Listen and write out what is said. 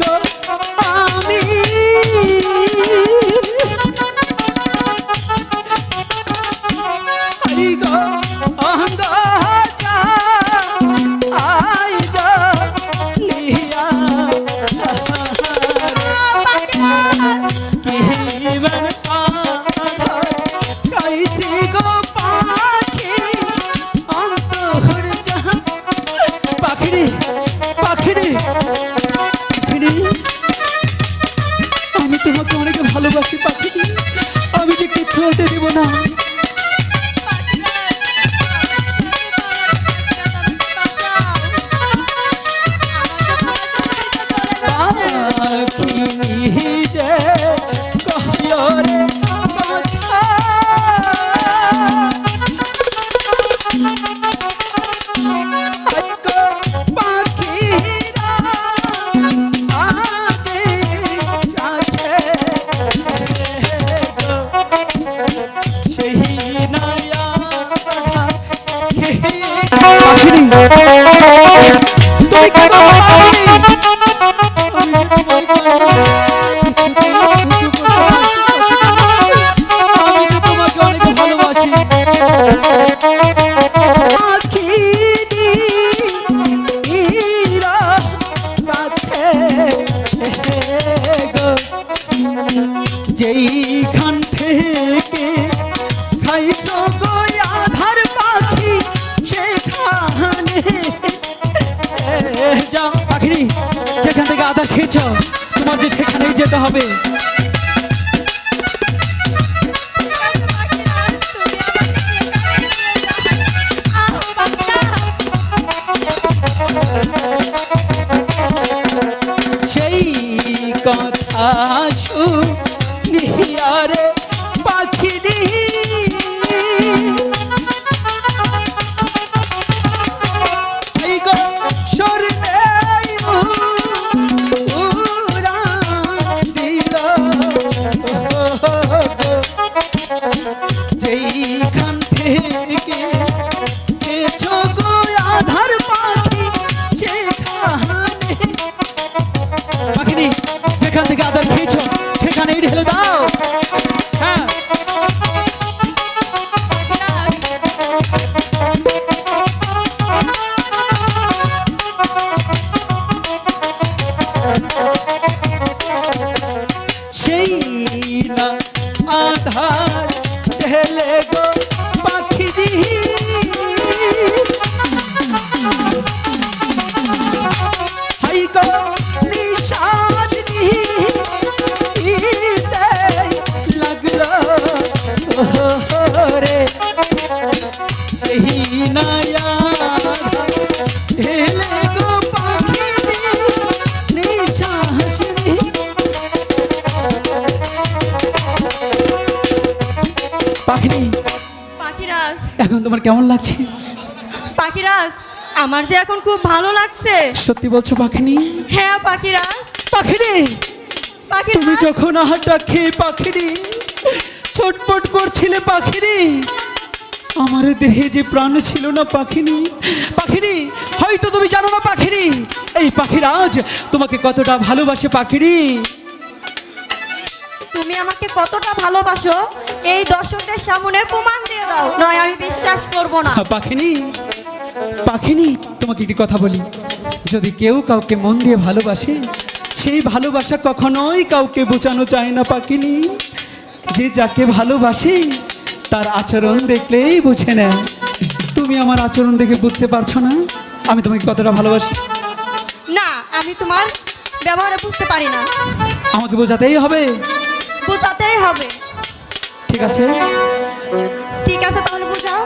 গো তোমাকে ভালোবাসি পাখি। আমি যে কিচ্ছু হতে দেব না। যেইখান থেকে খাইতো গো আধার পাখি সেখানে। যাও পাখিনি, যেখান থেকে আধা খেয়েছ, তোমার যে সেখানেই যেতে হবে। সেই পাখিনি। পাখিরাজ। এখন তোমার কেমন লাগছে? পাখিরাজ আমার যে এখন খুব ভালো লাগছে। সত্যি বলছো পাখিনি? হ্যাঁ পাখিরাজ। পাখিনি? তুমি যখন আহারটা খেয়ে পাখিরি ছটপট করছিলে পাখিরি আমার দেহে যে প্রাণ ছিল না পাখিনি। পাখিরি হয়তো তুমি জানো না পাখিরি এই পাখিরাজ তোমাকে কতটা ভালোবাসে পাখিরি তুমি আমাকে কতটা ভালোবাসো এই দর্শকদের সামনে প্রমাণ দিয়ে দাও। নয় আমি বিশ্বাস করব না। পাখিনি পাখিনি তোমাকে একটি কথা বলি। যদি কেউ কাউকে মন দিয়ে ভালোবাসে সেই ভালোবাসা কখনোই কাউকে বোঝানো যায় না পাখিনি। যে যাকে ভালোবাসে তার আচরণ দেখলেই বুঝে নেয়। তুমি আমার আচরণ দেখে বুঝতে পারছ না আমি তোমাকে কতটা ভালোবাসি। না আমি তোমার ব্যবহারে বুঝতে পারি না। আমাকে বোঝাতেই হবে। বোঝাতেই হবে। ঠিক আছে। ঠিক আছে তাহলে বোঝাও।